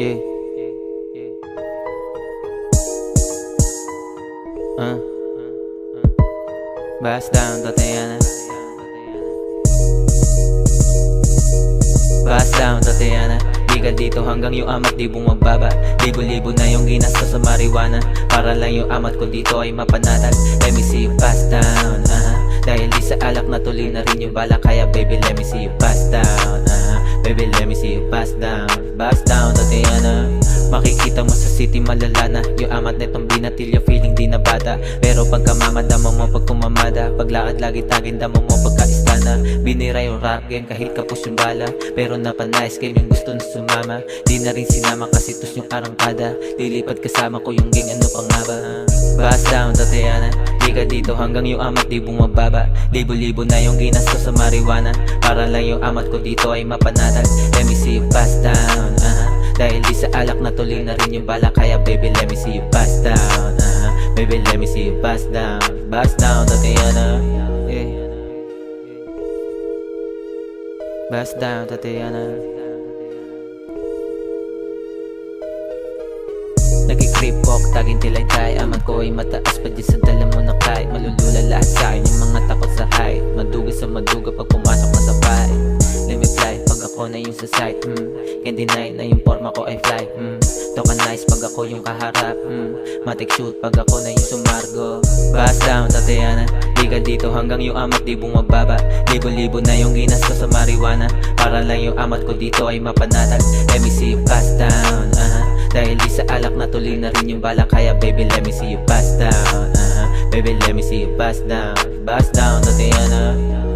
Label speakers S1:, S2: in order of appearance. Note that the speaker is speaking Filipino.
S1: Yeah. Uh. Bust down, Tatiana. Bust down, Tatiana. Ka dito hanggang yung amat di bumababa Libo-libo na yung ginastos sa marijuana Para lang yung amat ko dito ay mapanatag Let me see you pass down uh Dahil di sa alak na tuloy na rin yung bala Kaya baby let me see you pass down uh Baby let me see you pass down city malala na. Yung amat netong binatilyo feeling di na bata. Pero pagka mamadama mo pag kumamada. Paglakad lagi tagin damo mo pagka istana Binira yung rap game kahit kapos yung bala. Pero napanais game yung gusto na sumama. Di na rin sinama kasi tus yung arangkada. Lilipad kasama ko yung gang ano pang nga ba Bust down Di ka dito hanggang yung amat di bumababa. Libo-libo na yung ginastos sa marijuana. Para lang yung amat ko dito ay mapanatag. Let me see you pass Dahil di sa alak na tuloy na rin yung bala. Kaya baby let me see you pass down uh Baby let me see you pass down Pass down Tatiana yeah. Pass down Tatiana Nagki-creep walk, tagin tilay tay Amat ko ay mataas pa di sa ako na yung sa side hmm. Can't deny na yung forma ko ay fly. Toka nice pag ako yung kaharap hmm. Matic shoot pag ako na yung sumargo. Bust down Tatiana. Di ka dito hanggang yung amat di bumababa. Libo-libo na yung ginastos sa marijuana. Para lang yung amat ko dito ay mapanatag. Let me see you pass down uh Dahil di sa alak na tuloy na rin yung bala. Kaya baby let me see you pass down uh Baby let me see you pass down. Pass down Tatiana